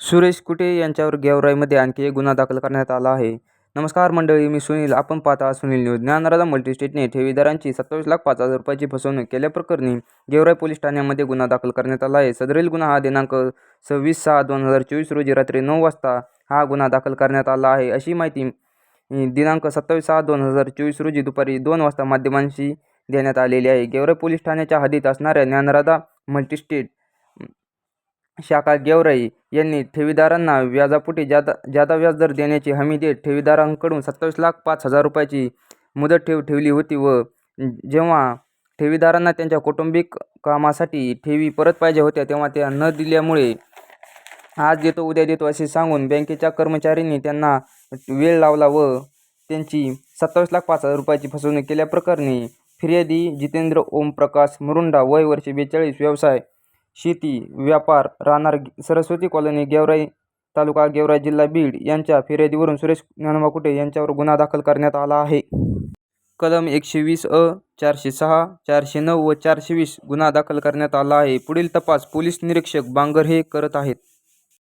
सुरेश कुटे यांच्यावर गेवराईमध्ये आणखी एक गुन्हा दाखल करण्यात आला आहे. नमस्कार मंडळी मी सुनील. आपण पाहता सुनील न्यूज. ज्ञानराजा मल्टीस्टेटने ठेवीदारांची सत्तावीस लाख पाच हजार रुपयाची फसवणूक केल्याप्रकरणी गेवराई पोलीस ठाण्यामध्ये गुन्हा दाखल करण्यात आला आहे. सदरील गुन्हा हा दिनांक सव्वीस सहा दोन हजार चोवीस रोजी रात्री नऊ वाजता हा गुन्हा दाखल करण्यात आला आहे. अशी माहिती दिनांक सत्तावीस सहा दोन हजार चोवीस रोजी दुपारी दोन वाजता माध्यमांशी देण्यात आलेली आहे. गेवराई पोलीस ठाण्याच्या हद्दीत असणाऱ्या ज्ञानराधा मल्टीस्टेट शाखा गेवराई यांनी ठेवीदारांना व्याजापोटी जादा जादा व्याजदर देण्याची हमी देत ठेवीदारांकडून सत्तावीस लाख पाच हजार रुपयाची मुदत ठेव ठेवली होती व जेव्हा ठेवीदारांना त्यांच्या कौटुंबिक कामासाठी ठेवी परत पाहिजे होत्या तेव्हा त्या न दिल्यामुळे आज देतो उद्या देतो असे सांगून बँकेच्या कर्मचाऱ्यांनी त्यांना वेळ लावला व त्यांची सत्तावीस लाख पाच हजार रुपयाची फसवणूक केल्याप्रकरणी फिर्यादी जितेंद्र ओमप्रकाश मुरुंडा वय वर्षे बेचाळीस व्यवसाय शेती व्यापार राहणार सरस्वती कॉलनी गेवराई तालुका गेवराई जिल्हा बीड यांच्या फिर्यादीवरून सुरेश ज्ञानोबा कुटे यांच्यावर गुन्हा दाखल करण्यात आला आहे. कलम एकशे वीस अ चारशे सहा चारशे नऊ व चारशे वीस गुन्हा दाखल करण्यात आला आहे. पुढील तपास पोलीस निरीक्षक बांगर हे करत आहेत.